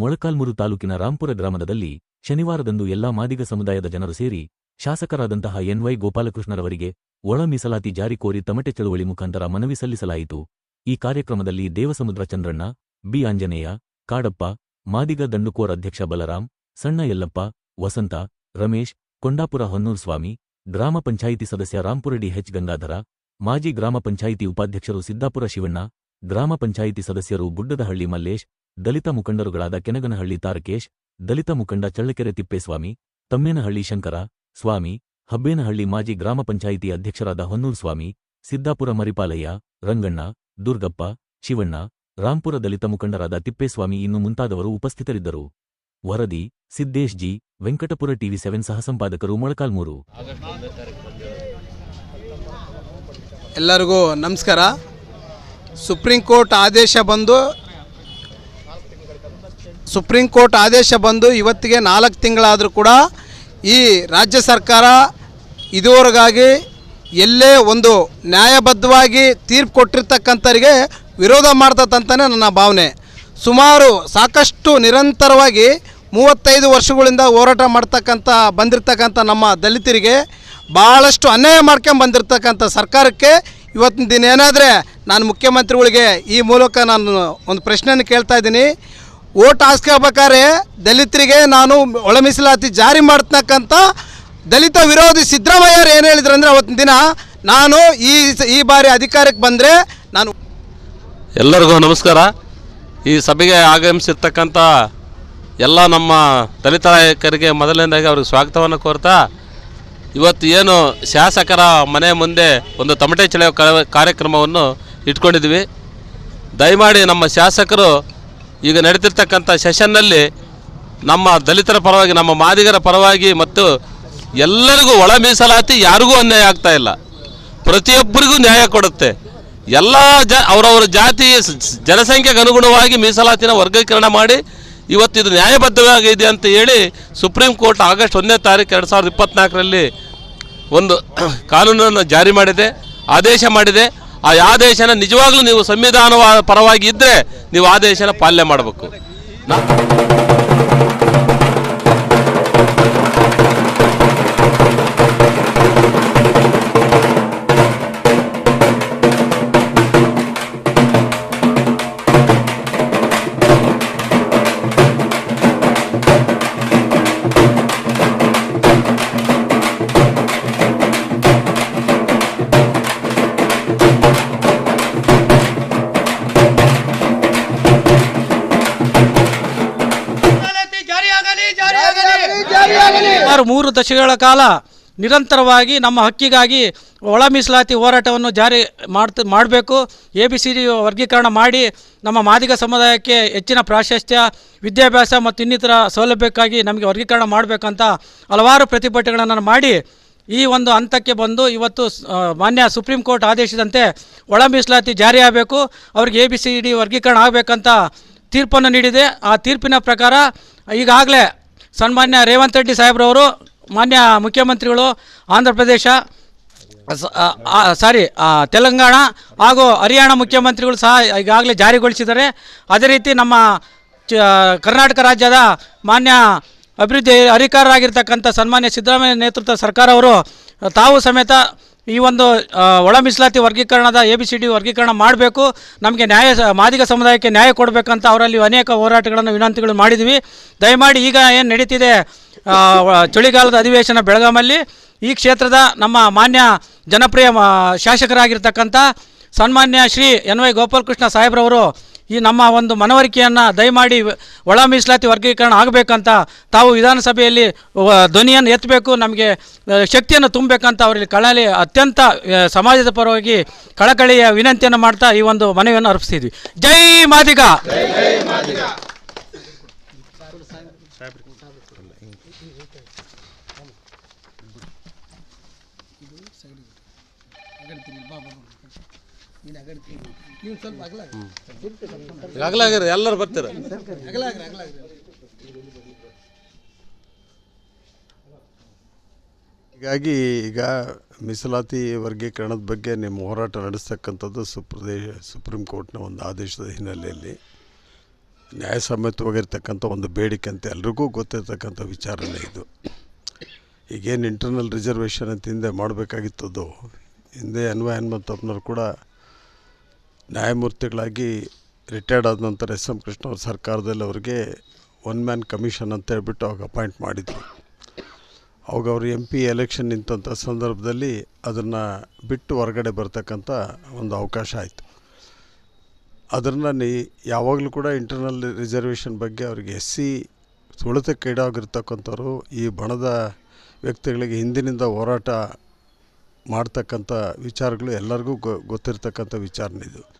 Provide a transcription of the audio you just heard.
ಮೊಳಕಾಲ್ಮುರು ತಾಲೂಕಿನ ರಾಂಪುರ ಗ್ರಾಮದಲ್ಲಿ ಶನಿವಾರದಂದು ಎಲ್ಲಾ ಮಾದಿಗ ಸಮುದಾಯದ ಜನರು ಸೇರಿ ಶಾಸಕರಾದಂತಹ ಎನ್ವೈ ಗೋಪಾಲಕೃಷ್ಣರವರಿಗೆ ಒಳ ಮೀಸಲಾತಿ ಜಾರಿ ಕೋರಿ ತಮಟೆ ಚಳುವಳಿ ಮುಖಾಂತರ ಮನವಿ ಸಲ್ಲಿಸಲಾಯಿತು. ಈ ಕಾರ್ಯಕ್ರಮದಲ್ಲಿ ದೇವಸಮುದ್ರ ಚಂದ್ರಣ್ಣ, ಬಿ ಆಂಜನೇಯ, ಕಾಡಪ್ಪ, ಮಾದಿಗ ದಂಡುಕೋರ್ ಅಧ್ಯಕ್ಷ ಬಲರಾಮ್ ಸಣ್ಣ ಯಲ್ಲಪ್ಪ, ವಸಂತ, ರಮೇಶ್, ಕೊಂಡಾಪುರ ಹೊನ್ನೂರ್ ಸ್ವಾಮಿ, ಗ್ರಾಮ ಪಂಚಾಯಿತಿ ಸದಸ್ಯ ರಾಂಪುರಡಿ ಹೆಚ್ ಗಂಗಾಧರ, ಮಾಜಿ ಗ್ರಾಮ ಪಂಚಾಯಿತಿ ಉಪಾಧ್ಯಕ್ಷರು ಸಿದ್ದಾಪುರ ಶಿವಣ್ಣ, ಗ್ರಾಮ ಪಂಚಾಯಿತಿ ಸದಸ್ಯರು ಗುಡ್ಡದಹಳ್ಳಿ ಮಲ್ಲೇಶ್ ದಲಿತ ಮುಖಂಡರುಗಳಾದ ಕೆನಗನಹಳ್ಳಿ ತಾರಕೇಶ್, ದಲಿತ ಮುಖಂಡ ಚಳ್ಳಕೆರೆ ತಿಪ್ಪೇಸ್ವಾಮಿ, ತಮ್ಮೇನಹಳ್ಳಿ ಶಂಕರ, ಸ್ವಾಮಿ, ಹಬ್ಬೇನಹಳ್ಳಿ ಮಾಜಿ ಗ್ರಾಮ ಪಂಚಾಯಿತಿ ಅಧ್ಯಕ್ಷರಾದ ಹೊನ್ನೂರ್ ಸ್ವಾಮಿ, ಸಿದ್ದಾಪುರ ಮರಿಪಾಲಯ್ಯ, ರಂಗಣ್ಣ, ದುರ್ಗಪ್ಪ, ಶಿವಣ್ಣ, ರಾಂಪುರ ದಲಿತ ಮುಖಂಡರಾದ ತಿಪ್ಪೇಸ್ವಾಮಿ ಇನ್ನು ಮುಂತಾದವರು ಉಪಸ್ಥಿತರಿದ್ದರು. ವರದಿ, Siddesh G, Venkatapura TV seven ಸಹಸಂಪಾದಕರು Molakalmuru. ಎಲ್ಲರಿಗೂ ನಮಸ್ಕಾರ. ಸುಪ್ರೀಂ ಕೋರ್ಟ್ ಆದೇಶ ಬಂದು ಸುಪ್ರೀಂ ಕೋರ್ಟ್ ಆದೇಶ ಬಂದು ಇವತ್ತಿಗೆ ನಾಲ್ಕು ತಿಂಗಳಾದರೂ ಕೂಡ ಈ ರಾಜ್ಯ ಸರ್ಕಾರ ಇದುವರೆಗಾಗಿ ಎಲ್ಲೇ ಒಂದು ನ್ಯಾಯಬದ್ಧವಾಗಿ ತೀರ್ಪು ಕೊಟ್ಟಿರ್ತಕ್ಕಂಥವರಿಗೆ ವಿರೋಧ ಮಾಡ್ತದಂತಲೇ ನನ್ನ ಭಾವನೆ. ಸುಮಾರು ಸಾಕಷ್ಟು ನಿರಂತರವಾಗಿ ಮೂವತ್ತೈದು ವರ್ಷಗಳಿಂದ ಹೋರಾಟ ಮಾಡ್ತಕ್ಕಂಥ, ಬಂದಿರತಕ್ಕಂಥ ನಮ್ಮ ದಲಿತರಿಗೆ ಭಾಳಷ್ಟು ಅನ್ಯಾಯ ಮಾಡ್ಕೊಂಡು ಬಂದಿರತಕ್ಕಂಥ ಸರ್ಕಾರಕ್ಕೆ ಇವತ್ತಿನ ದಿನ ಏನಾದರೆ ನಾನು ಮುಖ್ಯಮಂತ್ರಿಗಳಿಗೆ ಈ ಮೂಲಕ ನಾನು ಒಂದು ಪ್ರಶ್ನೆಯನ್ನು ಕೇಳ್ತಾ ಇದ್ದೀನಿ. ಓಟ್ ಹಾಸ್ಕೋಬೇಕಾದ್ರೆ ದಲಿತರಿಗೆ ನಾನು ಒಳ ಮೀಸಲಾತಿ ಜಾರಿ ಮಾಡ್ತಕ್ಕಂಥ ದಲಿತ ವಿರೋಧಿ ಸಿದ್ದರಾಮಯ್ಯರು ಏನು ಹೇಳಿದ್ರು ಅಂದರೆ ಅವತ್ತಿನ ದಿನ ನಾನು ಈ ಈ ಬಾರಿ ಅಧಿಕಾರಕ್ಕೆ ಬಂದರೆ ನಾನು ಎಲ್ಲರಿಗೂ ನಮಸ್ಕಾರ. ಈ ಸಭೆಗೆ ಆಗಮಿಸಿರ್ತಕ್ಕಂಥ ಎಲ್ಲ ನಮ್ಮ ದಲಿತ ನಾಯಕರಿಗೆ ಮೊದಲನೇದಾಗಿ ಅವ್ರಿಗೆ ಸ್ವಾಗತವನ್ನು ಕೋರ್ತಾ, ಇವತ್ತು ಏನು ಶಾಸಕರ ಮನೆ ಮುಂದೆ ಒಂದು ತಮಟೆ ಚೆಳೆಯುವ ಕ- ಕಾರ್ಯಕ್ರಮವನ್ನು ಇಟ್ಕೊಂಡಿದ್ವಿ ದಯಮಾಡಿ ನಮ್ಮ ಶಾಸಕರು ಈಗ ನಡೆದಿರ್ತಕ್ಕಂಥ ಸೆಷನ್ನಲ್ಲಿ ನಮ್ಮ ದಲಿತರ ಪರವಾಗಿ, ನಮ್ಮ ಮಾದಿಗರ ಪರವಾಗಿ ಮತ್ತು ಎಲ್ಲರಿಗೂ ಒಳ ಮೀಸಲಾತಿ ಯಾರಿಗೂ ಅನ್ಯಾಯ ಆಗ್ತಾ ಇಲ್ಲ. ಪ್ರತಿಯೊಬ್ಬರಿಗೂ ನ್ಯಾಯ ಕೊಡುತ್ತೆ. ಎಲ್ಲ ಜ, ಅವರವರ ಜಾತಿ ಜನಸಂಖ್ಯೆಗೆ ಅನುಗುಣವಾಗಿ ಮೀಸಲಾತಿನ ವರ್ಗೀಕರಣ ಮಾಡಿ ಇವತ್ತು ಇದು ನ್ಯಾಯಬದ್ಧವಾಗಿದೆ ಅಂತ ಹೇಳಿ ಸುಪ್ರೀಂ ಕೋರ್ಟ್ ಆಗಸ್ಟ್ ಒಂದನೇ ತಾರೀಕು ಎರಡು ಸಾವಿರದ ಒಂದು ಕಾನೂನನ್ನು ಜಾರಿ ಮಾಡಿದೆ, ಆದೇಶ ಮಾಡಿದೆ. ಆ ಆದೇಶನ ನಿಜವಾಗ್ಲೂ ನೀವು ಸಂವಿಧಾನ ಪರವಾಗಿ ಇದ್ದರೆ ನೀವು ಆದೇಶನ ಪಾಲನೆ ಮಾಡಬೇಕು. ಸುಮಾರು ಮೂರು ದಶಕಗಳ ಕಾಲ ನಿರಂತರವಾಗಿ ನಮ್ಮ ಹಕ್ಕಿಗಾಗಿ ಒಳ ಮೀಸಲಾತಿ ಹೋರಾಟವನ್ನು ಜಾರಿ ಮಾಡ್ತ ಮಾಡಬೇಕು, ಎ ಬಿ ಸಿ ಡಿ ವರ್ಗೀಕರಣ ಮಾಡಿ ನಮ್ಮ ಮಾದಿಗ ಸಮುದಾಯಕ್ಕೆ ಹೆಚ್ಚಿನ ಪ್ರಾಶಸ್ತ್ಯ, ವಿದ್ಯಾಭ್ಯಾಸ ಮತ್ತು ಇನ್ನಿತರ ಸೌಲಭ್ಯಕ್ಕಾಗಿ ನಮಗೆ ವರ್ಗೀಕರಣ ಮಾಡಬೇಕಂತ ಹಲವಾರು ಪ್ರತಿಭಟನೆಗಳನ್ನು ಮಾಡಿ ಈ ಒಂದು ಹಂತಕ್ಕೆ ಬಂದು ಇವತ್ತು ಮಾನ್ಯ ಸುಪ್ರೀಂ ಕೋರ್ಟ್ ಆದೇಶದಂತೆ ಒಳ ಮೀಸಲಾತಿ ಜಾರಿಯಾಗಬೇಕು ಅವ್ರಿಗೆ ಎ ಬಿ ಸಿ ಡಿ ವರ್ಗೀಕರಣ ಆಗಬೇಕಂತ ತೀರ್ಪನ್ನು ನೀಡಿದೆ. ಆ ತೀರ್ಪಿನ ಪ್ರಕಾರ ಈಗಾಗಲೇ ಸನ್ಮಾನ್ಯ ರೇವಂತ್ ರೆಡ್ಡಿ ಸಾಹೇಬ್ರವರು, ಮಾನ್ಯ ಮುಖ್ಯಮಂತ್ರಿಗಳು, ಆಂಧ್ರ ಪ್ರದೇಶ ಸಾರಿ ತೆಲಂಗಾಣ ಹಾಗೂ ಹರಿಯಾಣ ಮುಖ್ಯಮಂತ್ರಿಗಳು ಸಹ ಈಗಾಗಲೇ ಜಾರಿಗೊಳಿಸಿದ್ದಾರೆ. ಅದೇ ರೀತಿ ನಮ್ಮ ಕರ್ನಾಟಕ ರಾಜ್ಯದ ಮಾನ್ಯ ಅಭಿವೃದ್ಧಿ ಅಧಿಕಾರರಾಗಿರ್ತಕ್ಕಂಥ ಸನ್ಮಾನ್ಯ ಸಿದ್ದರಾಮಯ್ಯ ನೇತೃತ್ವದ ಸರ್ಕಾರವರು ತಾವು ಸಮೇತ ಈ ಒಂದು ಒಳ ಮೀಸಲಾತಿ ವರ್ಗೀಕರಣದ ಎ ಬಿ ಸಿ ಡಿ ವರ್ಗೀಕರಣ ಮಾಡಬೇಕು. ನಮಗೆ ನ್ಯಾಯ, ಮಾದಿಗ ಸಮುದಾಯಕ್ಕೆ ನ್ಯಾಯ ಕೊಡಬೇಕಂತ ಅವರಲ್ಲಿ ಅನೇಕ ಹೋರಾಟಗಳನ್ನು ವಿನಂತಿಗಳು ಮಾಡಿದ್ವಿ. ದಯಮಾಡಿ ಈಗ ಏನು ನಡೀತಿದೆ ಚಳಿಗಾಲದ ಅಧಿವೇಶನ ಬೆಳಗಾಮಲ್ಲಿ, ಈ ಕ್ಷೇತ್ರದ ನಮ್ಮ ಮಾನ್ಯ ಜನಪ್ರಿಯ ಶಾಸಕರಾಗಿರ್ತಕ್ಕಂಥ ಸನ್ಮಾನ್ಯ ಶ್ರೀ ಎನ್ ವೈ ಗೋಪಾಲಕೃಷ್ಣ ಸಾಹೇಬ್ರವರು ಈ ನಮ್ಮ ಒಂದು ಮನವರಿಕೆಯನ್ನು ದಯಮಾಡಿ ಒಳ ಮೀಸಲಾತಿ ವರ್ಗೀಕರಣ ಆಗಬೇಕಂತ ತಾವು ವಿಧಾನಸಭೆಯಲ್ಲಿ ಧ್ವನಿಯನ್ನು ಎತ್ತಬೇಕು, ನಮಗೆ ಶಕ್ತಿಯನ್ನು ತುಂಬಬೇಕಂತ ಅವರಲ್ಲಿ ಕಳಲಿ ಅತ್ಯಂತ ಸಮಾಜದ ಪರವಾಗಿ ಕಳಕಳಿಯ ವಿನಂತಿಯನ್ನು ಮಾಡ್ತಾ ಈ ಒಂದು ಮನವಿಯನ್ನು ಅರ್ಪಿಸ್ತಿದ್ವಿ. ಜೈ ಮಾದಿಗ! ಎಲ್ಲರೂ ಬರ್ತೀರ. ಹೀಗಾಗಿ ಈಗ ಮೀಸಲಾತಿ ವರ್ಗೀಕರಣದ ಬಗ್ಗೆ ನಿಮ್ಮ ಹೋರಾಟ ನಡೆಸ್ತಕ್ಕಂಥದ್ದು ಸುಪ್ರದೇಶ ಸುಪ್ರೀಂ ಕೋರ್ಟ್ನ ಒಂದು ಆದೇಶದ ಹಿನ್ನೆಲೆಯಲ್ಲಿ ನ್ಯಾಯಸಮ್ಮತವಾಗಿರ್ತಕ್ಕಂಥ ಒಂದು ಬೇಡಿಕೆ ಅಂತ ಎಲ್ರಿಗೂ ಗೊತ್ತಿರ್ತಕ್ಕಂಥ ವಿಚಾರನೇ ಇದು. ಈಗೇನು ಇಂಟರ್ನಲ್ ರಿಸರ್ವೇಷನ್ ಅಂತ ಹಿಂದೆ ಮಾಡಬೇಕಾಗಿತ್ತದು. ಹಿಂದೆ ಅನ್ವಯ ಹನುಮಂತಪ್ಪನವ್ರು ಕೂಡ ನ್ಯಾಯಮೂರ್ತಿಗಳಾಗಿ ರಿಟೈರ್ಡ್ ಆದ ನಂತರ ಎಸ್ ಎಂ ಕೃಷ್ಣ ಅವ್ರ ಸರ್ಕಾರದಲ್ಲಿ ಅವರಿಗೆ ಒನ್ ಮ್ಯಾನ್ ಕಮಿಷನ್ ಅಂತ ಹೇಳ್ಬಿಟ್ಟು ಅವಾಗ ಅಪಾಯಿಂಟ್ ಮಾಡಿದ್ರು. ಅವಾಗ ಅವರು ಎಂ ಪಿ ಎಲೆಕ್ಷನ್ ನಿಂತಂಥ ಸಂದರ್ಭದಲ್ಲಿ ಅದನ್ನು ಬಿಟ್ಟು ಹೊರಗಡೆ ಬರ್ತಕ್ಕಂಥ ಒಂದು ಅವಕಾಶ ಆಯಿತು. ಅದನ್ನು ನೀ ಯಾವಾಗಲೂ ಕೂಡ ಇಂಟರ್ನಲ್ ರಿಸರ್ವೇಷನ್ ಬಗ್ಗೆ ಅವ್ರಿಗೆ ಎಸ್ ಸಿ ತುಳಿತಕ್ಕೀಡಾಗಿರ್ತಕ್ಕಂಥವ್ರು ಈ ಬಣದ ವ್ಯಕ್ತಿಗಳಿಗೆ ಹಿಂದಿನಿಂದ ಹೋರಾಟ ಮಾಡ್ತಕ್ಕಂಥ ವಿಚಾರಗಳು ಎಲ್ಲರಿಗೂ ಗೊ, ಗೊತ್ತಿರ್ತಕ್ಕಂಥ ವಿಚಾರನೇ ಇದು.